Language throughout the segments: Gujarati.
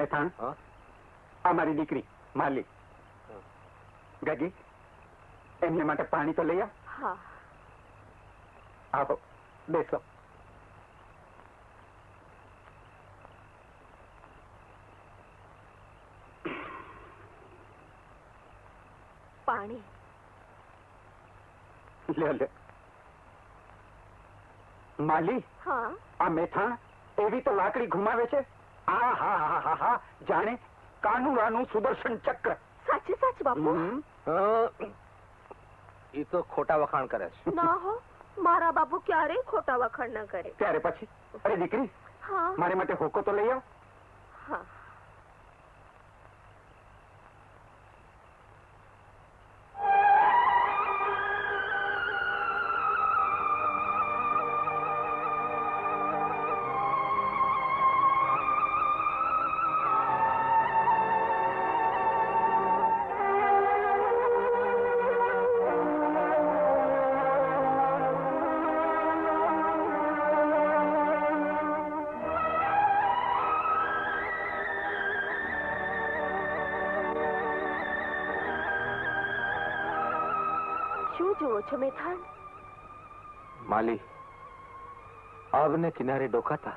મેથાણ? આ મારી દીકરી માલી. ગગી એમને માટે પાણી તો લઈ આવો બેસો. પાણી. લે લે. માલી હા. આ મેથાણ એવી તો લાકડી ઘુમાવે છે. આ હા હા હા હા. જાણે કાનુરાનું સુદર્શન ચક્ર. સાચે સાચ બાપુ. એ તો ખોટા વખાણ કરે છે. ના હો મારા બાપુ ક્યારેય ખોટા વખાણ ના કરે. ત્યારે પછી? અરે દીકરી હા. મારી માટે હોકો તો લઈ આવ. હા. છો મેથાણ માલી આવને કિનારે ડોકાતા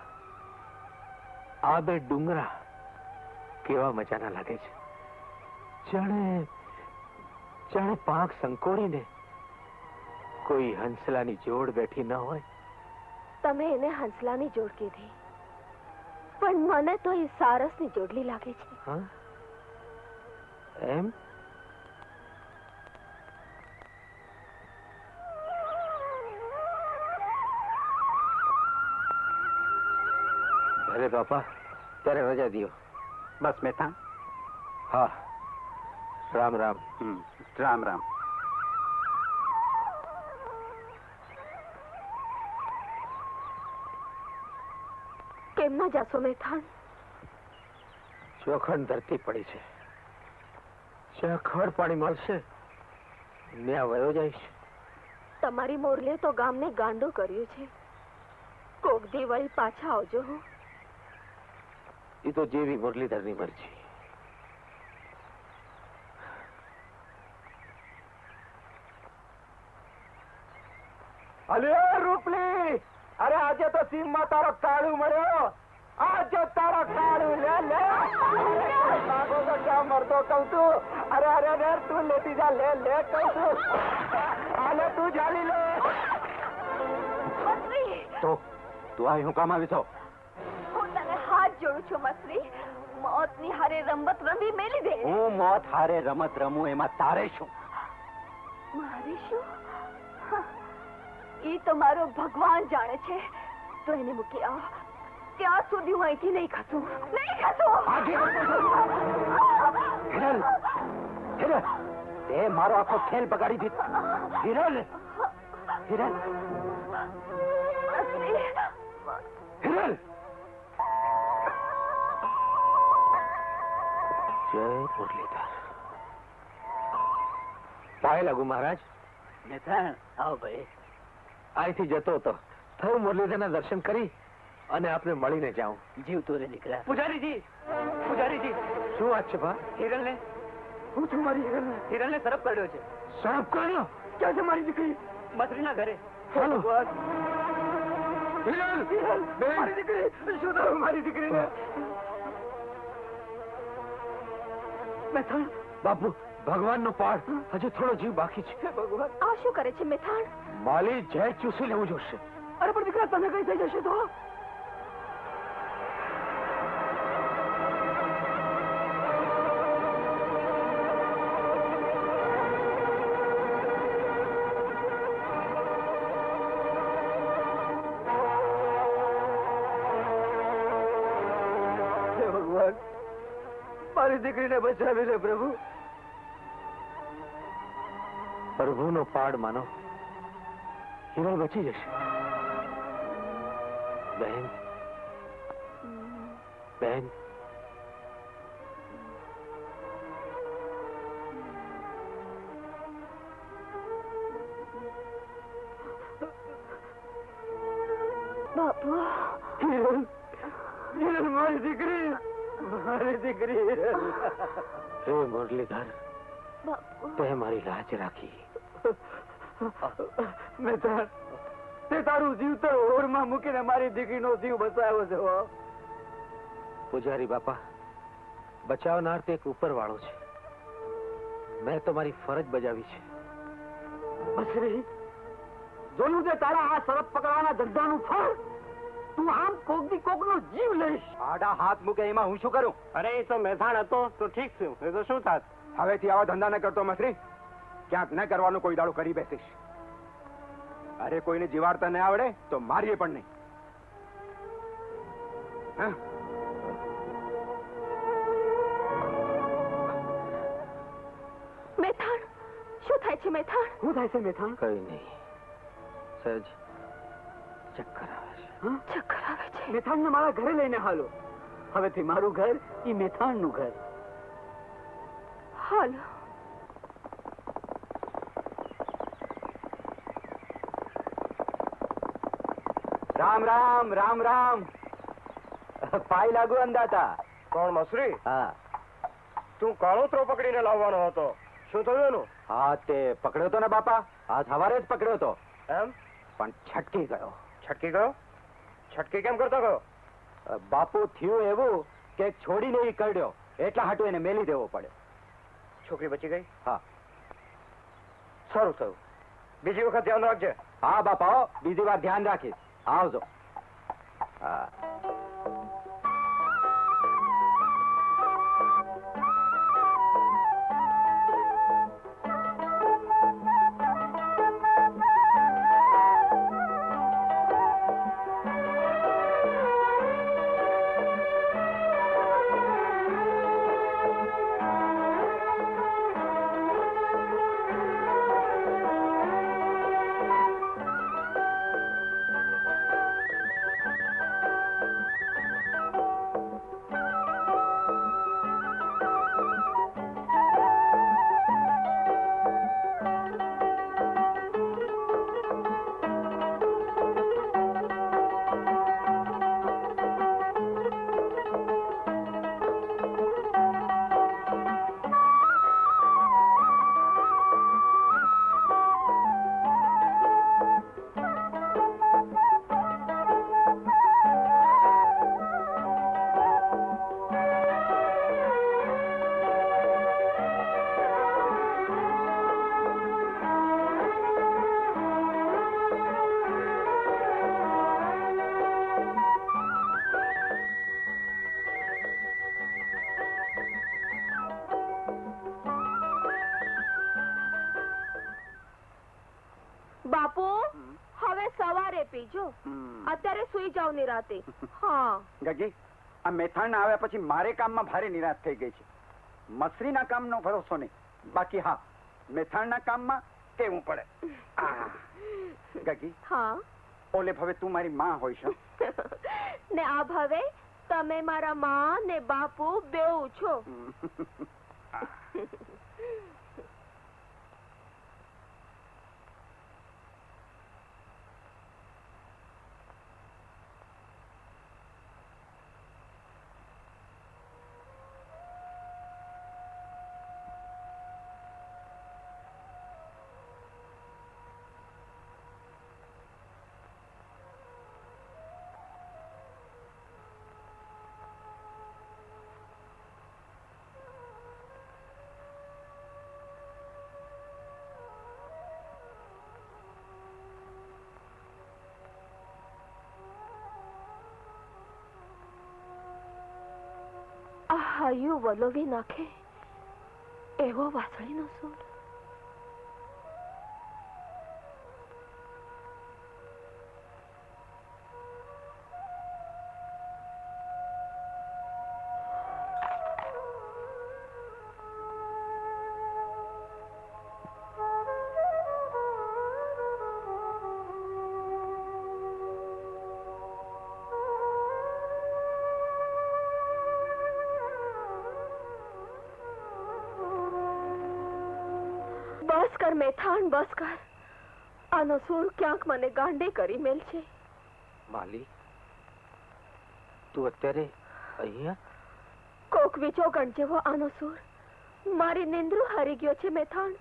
આ બે ડુંગરા કેવા મજાના લાગે છે. જાણે જાણે પાંખ સંકોડીને કોઈ હંસલાની જોડ બેઠી ન હોય. તમે એને હંસલાની જોડ કીધી. પણ મને તો એ સારસની જોડલી લાગે છે. હા? એમ? ભલે બાપા ત્યારે રજા દો બસ મેથાણ. હા. રામ રામ. રામ રામ. કેમ ના જાશો મેથાણ? ચોખંડ ધરતી પડી છે. જ્યાં ખડ પાણી મળશે ત્યાં વયો જઈશ. તમારી મોરલે તો ગામને ગાંડું કર્યું છે. કોક દી વળી પાછા આવજો હો. એ તો જેવી મુરલીધરની મરજી. અલે રૂપલી! અરે આજે તો સીમમાં તારો કાળું મળ્યો. આજે તારો કાળું લે લે. ભાગો તો ક્યાં મરતો કહું તું અરે અરે અરે તું લેતી જા લે લે કહું તું આલે તું જાલી લે. તો તું આ હું કામ આવી છો? હાથ જોડું છું મસરી મોતની હારે રમત રમી મેલી દે. હું મોત હારે રમત રમું એમાં તારે શું? મારે શું? એ તો મારો ભગવાન જાણે છે. તો એને મૂકી આવ. ત્યાં સુધી હું અહીંથી નહીં ખસું. નહીં ખસું! તે મારો આખો ખેલ બગાડી દીધો. હિરલ! હિરલ! હિરલ! જય મુરલીધર પાય લાગુ મહારાજ મેથાણ આવો ભાઈ અહીંથી જતો હતો થયું મુરલીધરના દર્શન કરી અને આપને મળીને જાઉં જીવ રે દીકરા પૂજારીજી પૂજારીજી શું વાત છે ભા હિરલ ને હું છું મારી હિરલ ને હિરલ ને સરફ કર્યો છે સાહેબ કાઢ્યો ક્યાં છે મારી દીકરી મસરીના ઘરે ચાલો હિરલ હિરલ મારી દીકરી શું થયું મારી દીકરીને મેથાણ? બાપુ ભગવાનનો પાઠ હજી થોડો જીવ બાકી છે. ભગવાન. આ શું કરે છે મેથાણ? માલી જય ચૂસી લેવું જોશે. અરે પણ દીકરા તને કઈ થઈ જશે તો? મારી દીકરીને બચાવી લે પ્રભુ. પ્રભુનો પાડ માનો. હિરલ બચી જશે. બહેન. બહેન. બાપુ. હિરલ. હિરલ મારી દીકરી. મારી દીકરી. હે મુરલીધર તે મારી લાજ રાખી. તે તારું જીવતર ઓરમાં મૂકીને મારી દીકરીનો જીવ બચાવ્યો છે પૂજારી બાપા બચાવનાર તે એક ઉપરવાળો છે. મેં તો મારી ફરજ બજાવી છે. બસરી જોયું તે તારા આ સરપ પકડવાના ધંધાનું ફળ? તું આમ કોકની કોક નો જીવ લઈશ. આડા હાથ મૂકે એમાં હું શું કરું? અરે એ તો મહેસાણ હતો તો ઠીક છું એ તો શું થાત? હવેથી આવા ધંધા ન કરતો મસરી. ક્યાંક ન કરવાનું કોઈ દાડો કરી બેસીશ. અરે કોઈને જીવાડતા ન આવડે તો મારીએ પણ નહીં. હા? મેથાણ શું થાય છે મેથાણ શું થાય છે મેથાણ કઈ નહીં. સહેજ ચક્કર આવે. ચક્કર આવે છે મેથાણ ને મારા ઘરે લઈને હાલો. હવેથી મારું ઘર એ મેથાણનું ઘર. હાલો. રામ રામ રામ રામ. પાય લાગુ અંદાતા કોણ મસરી? હા. તું કાળોતરો પકડીને લાવવાનો હતો. શું થયું એનું? હા તે પકડ્યો તો ને બાપા. હા સવારે જ પકડ્યો તો. એમ? પણ છટકી ગયો. છટકી ગયો? છટકી કેમ કરતો ગયો? બાપુ થયું એવું કે છોડીને એ કરડ્યો. એટલા હાટું એને મેલી દેવો પડે છોકરી બચી ગઈ? હા. સારું થયું બીજી વખત ધ્યાન રાખજે. હા બાપા બીજી વાર ધ્યાન રાખીશ. આવજો. હા. બાપુ હવે સવારે પીજો. અત્યારે સુઈ જાવ નિરાતે. હા. ગગી આ મેથાણ આવ્યા પછી મારે કામમાં ભારે નિરાશ થઈ ગઈ છે. મસરીના કામનો ભરોસો નહીં. બાકી હા મેથાણના કામમાં કેવું પડે. ગગી હા. ઓલે હવે તું મારી માં હોઈશ ને આ ભવે તમે મારા માં ને બાપુ બેઉ છો. હૈયું વલોવી નાખે એવો વાસળીનો સૂર કર મેથાણ બસ કર આનો સૂર ક્યાંક મને ગાંડે કરી મેલ છે. માલી તું અત્યારે અહીંયા? કોક વિચોગણ જેવો આનો સૂર. મારી નિંદ્રુ હરી ગયો છે મેથાણ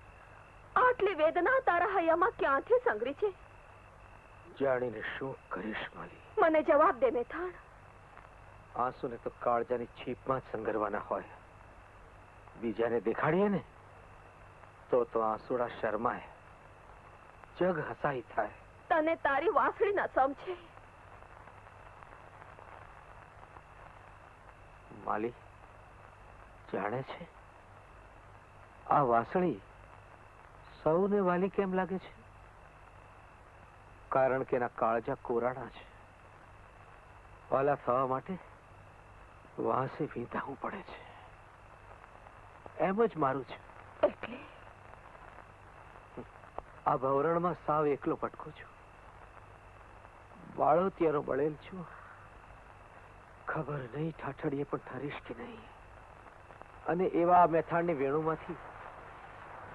આટલી વેદના તારા હૈયામાં ક્યાંથી સંગરી છે? જાણીને શું કરીશ માલી મને જવાબ દે મેથાણ આંસુને તો કાળજાની છીપમાં જ સંગરવાના હોય. બીજાને દેખાડીએ ને? તો તો આંસુડા શર્માય જગ હસાઈ થાય. તને તારી વાસળી ના સમજે માલી જાણે છે આ વાસળી સૌને વાલી કેમ લાગે છે? કારણ કે એના કાળજા કોરાણા છે. વાલા થવા માટે વાંસે વીંધાવું પડે છે. એમ જ મારું છે. એટલે આ ભવરણમાં સાવ એકલો પટકો છું. બાળોતિયાનો બળેલ છું. ખબર નહીં ઠાઠડીએ પણ ઠરીશ કે નહીં. અને એવા મેથાણની વેણુમાંથી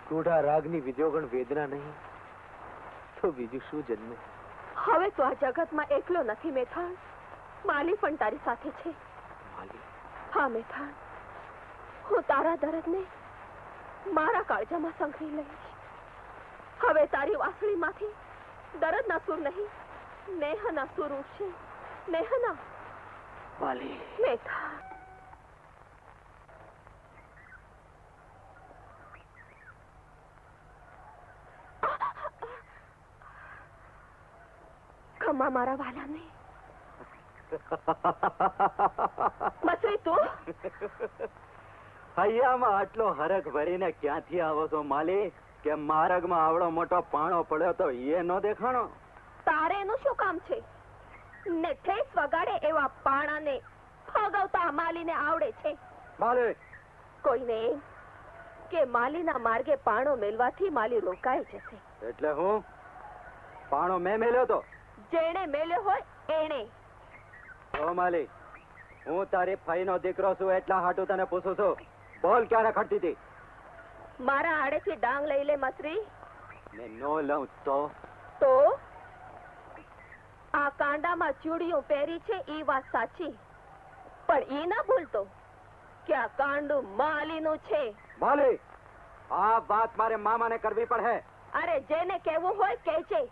ગોઢા રાગની વિદ્યોગણ વેદના નહીં તો બીજું શું જન્મે? હવે તો આ જગતમાં એકલો નથી મેથાણ. માલી પણ તારી સાથે છે. માલી? હા મેથાણ. હું તારા દરદને મારા કાળજામાં સંઘરી લઈશ. હવે તારી વાસળીમાંથી દર્દના સુર નહીં નેહના સુર ઉઠશે નેહના. ખમા મારા વાલાને. મસરી તું. હૈયામાં આટલો હરખ ભરીને ક્યાંથી આવો છો માલી કે માર્ગમાં આવડો મોટો પાણો પડ્યો તો એ નો દેખાણો. તારે એનું શું કામ છે? ને ઠેસ વગાડે એવા પાણાને ફગવતા માલીને આવડે છે. માલી. કોઈને કે માલીના માર્ગે પાણો મેલવાથી માલી રોકાઈ જશે. એટલે હું? પાણો મેં મેલ્યો તો? જેણે મેલ્યો હોય એણે. ઓ માલી હું તારી ફઈનો દીકરો છું એટલા હાટું તને પૂછું છું. બોલ ક્યારે ખટતી હતી મારા આડેથી ડાંગ લઈ લે મસરી. ને નો લઉં તો? તો? આ કાંડામાં ચૂડિયું પહેરી છે ઈ વાત સાચી. પણ ઈ ના ભૂલતો કે આ કાંડું માલીનું છે. માલી આ વાત મારે મામાને કરવી પડે. અરે જેને કેવું હોય કે છે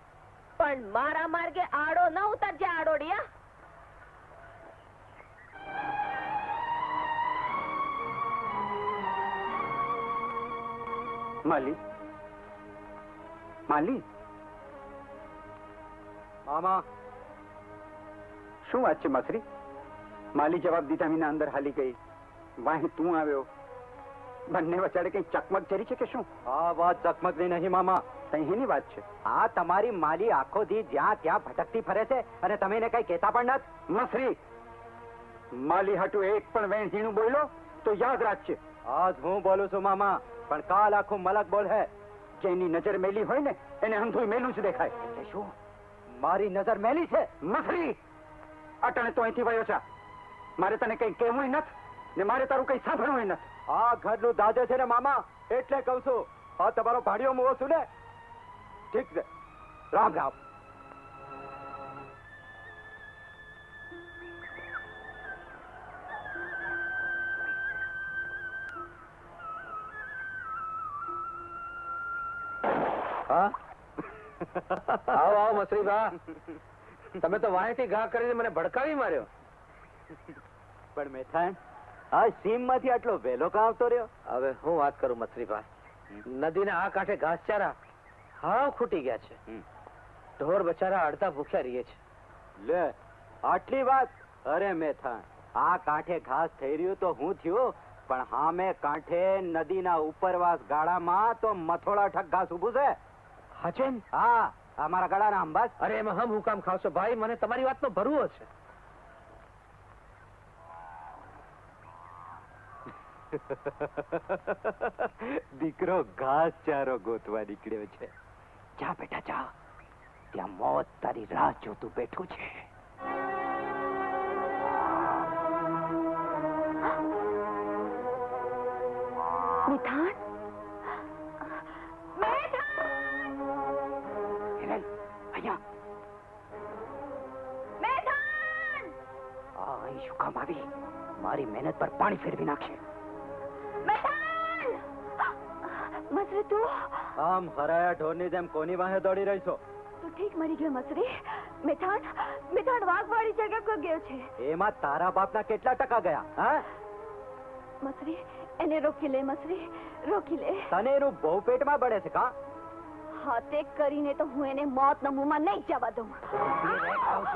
પણ મારા માર્ગે આડો ન ઉતરજે આડોડિયા. માલી માલી મામા. શું વાત છે મસરી? માલી જવાબ દીધા વિના અંદર હાલી ગઈ. વાહી તું આવ્યો. બંને વચાડે કઈ ચકમક જરી છે કે શું? આ વાત ચકમકની નહીં મામા. તહીની વાત છે. આ તમારી માલી આખો દી જ્યાં ત્યાં ભટકતી ફરે છે અને તમે એને કઈ કહેતા પણ નથી? મસરી માલી હાટુ એક પણ વેણ ઝીણું બોલ્યો તો યાદ રાખજે. આજ હું બોલું છું મામા. પણ કાલ આખો મલક બોલ હે જેની નજર મેલી હોય ને એને અંધુય મેલું જ દેખાય. એટલે શું? મારી નજર મેલી છે મસરી અટણે તો અહીંથી વયો છે મારે તને કઈ કહેવું નથી ને મારે તારું કઈ સાંભળવું નથી. આ ઘરનું દાદે છે ને મામા એટલે કહું છું આ તમારો ભાડિયો મોવો છું ને. ઠીક છે. રામ રામ. હા? આવો આવો મસરી બા તમે તો વાંયથી ઘા કરીને મને ભડકાવી માર્યો. પણ મેથાણ આ સીમમાંથી આટલો વહેલો કાં આવતો રહ્યો? હવે હું વાત કરું મસરીભાઈ નદીના આ કાંઠે ઘાસચારા હાવ ખૂટી ગયા છે. ઢોર બચારા અડધા ભૂખ્યા રહીએ છે. લે આટલી વાત? અરે મેથાણ આ કાંઠે ઘાસ થઈ રહ્યું તો હું થયું પણ હામે કાંઠે નદીના ઉપરવાસ ગાળામાં તો મથોડા ઠક ઘાસ ઉભું છે. હાચેન? હા અમારા ગળાના અંબાસ અરે એમાં હમ હુકામ ખાવશો. ભાઈ મને તમારી વાતનો ભરવો છે. દીકરો ઘાસ ચારો ગોતવા નીકળ્યો છે. જા બેટા જા. ત્યાં મોત તારી રાહ જોતું બેઠું છે. મિથાણ પર પાણી ફેરવી નાખશે. મસરી તું? આમ હરાયા ઢોરની જેમ કોની વાહે દોડી રહી છો? તું ઠીક મરી ગયો મસરી. મેથાણ મેથાણ વાઘવાળી જગ્યા પર ગયો છે? એમાં તારા બાપના કેટલા ટકા ગયા હા? મસરી એને રોકી લે મસરી રોકી લે. તને એનું બહુ પેટમાં બળે છે કા? હાથે કરીને તો હું એને મોત ના મુમાં નહીં જવા દઉં.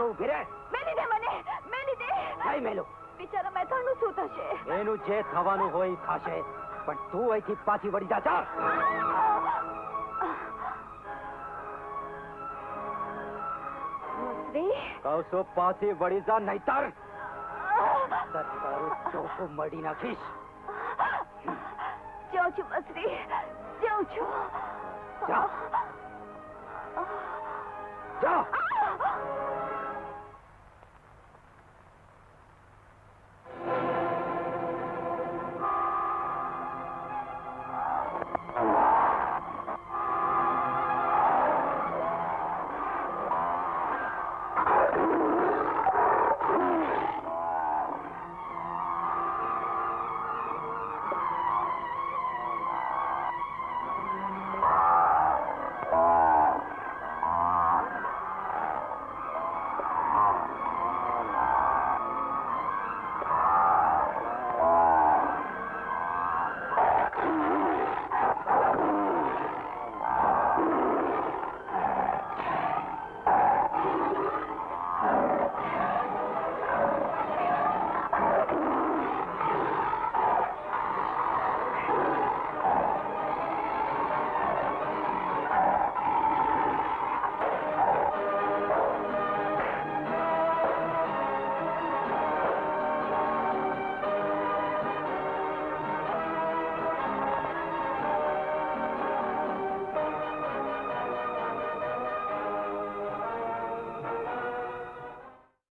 ઊભી રહે મેલી દે મને મેલી દે. મેલું. બિચારા મહેતાનું શું થશે? એનું જે થવાનું હોય થશે. પણ તું અહીંથી પાછી વળી જા જા. કહું છું પાછી વળી જા નહીતર. તારું ટોપું મળી નાખીશ. જાઉં છું મસરી જાઉં છું. જા. જા!